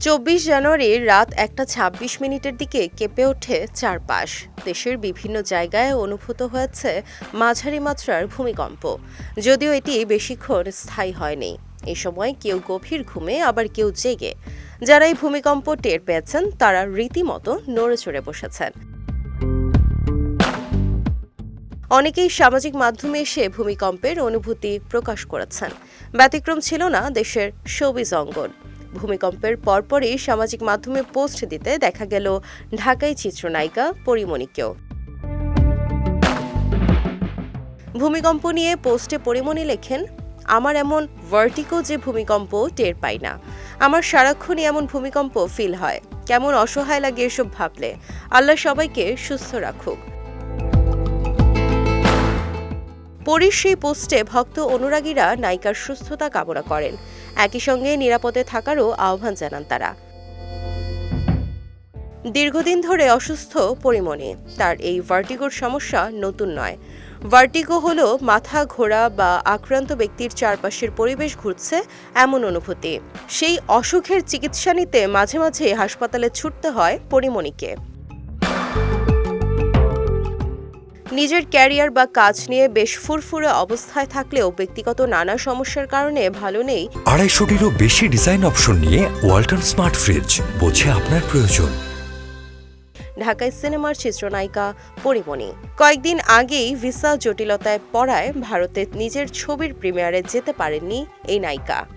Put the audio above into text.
চব্বিশ জানুয়ারি রাত একটা ছাব্বিশ মিনিটের দিকে কেঁপে ওঠে চারপাশ। দেশের বিভিন্ন জায়গায় অনুভূত হয়েছে মাঝারি মাত্রার ভূমিকম্প। যদিও এটি বেশিক্ষণ স্থায়ী হয়নি। এই সময় কেউ গভীর ঘুমে, আবার কেউ জেগে। যারা এই ভূমিকম্প টের পেয়েছেন, তারা রীতিমতো নড়ে চড়ে বসেছেন। অনেকেই সামাজিক মাধ্যমে এসে ভূমিকম্পের অনুভূতি প্রকাশ করেছেন। ব্যতিক্রম ছিল না দেশের শোবিজ অঙ্গন। ভূমিকম্পের পরপরই সামাজিক মাধ্যমে পোস্ট দিতে দেখা গেল ঢাকাই চিত্রনায়িকা পরিমণিকেও। ভূমিকম্প নিয়ে পোস্টে পরিমণি লেখেন, আমার এমন ভার্টিকো যে ভূমিকম্প টের পাই না। আমার সারাক্ষণই এমন ভূমিকম্প ফিল হয়। কেমন অসহায় লাগে এসব ভাবলে। আল্লাহ সবাইকে সুস্থ রাখুক। পরীর সেই পোস্টে ভক্ত অনুরাগীরা নায়িকার সুস্থতা কামনা করেন। একই সঙ্গে নিরাপদে থাকারও আহ্বান জানান তারা। দীর্ঘদিন ধরে অসুস্থ পরিমণি, তার এই ভার্টিগোর সমস্যা নতুন নয়। ভার্টিগো হল মাথা ঘোরা বা আক্রান্ত ব্যক্তির চারপাশের পরিবেশ ঘুরছে এমন অনুভূতি। সেই অসুখের চিকিৎসা নিতে মাঝে মাঝে হাসপাতালে ছুটতে হয় পরিমণিকে। নিজের ক্যারিয়ার বা কাজ নিয়ে বেশ ফুরফুরে অবস্থায় থাকলেও ব্যক্তিগত নানা সমস্যার কারণে ভালো নেই। আড়াইশোটিরও বেশি ডিজাইন অপশন নিয়ে ওয়ালটন স্মার্ট ফ্রিজ বোঝে আপনার প্রয়োজন। ঢাকায় সিনেমার চিত্রনায়িকা পরিমণি। কয়েকদিন আগেই ভিসা জটিলতায় পড়ায় ভারতে নিজের ছবির প্রিমিয়ারে যেতে পারেননি এই নায়িকা।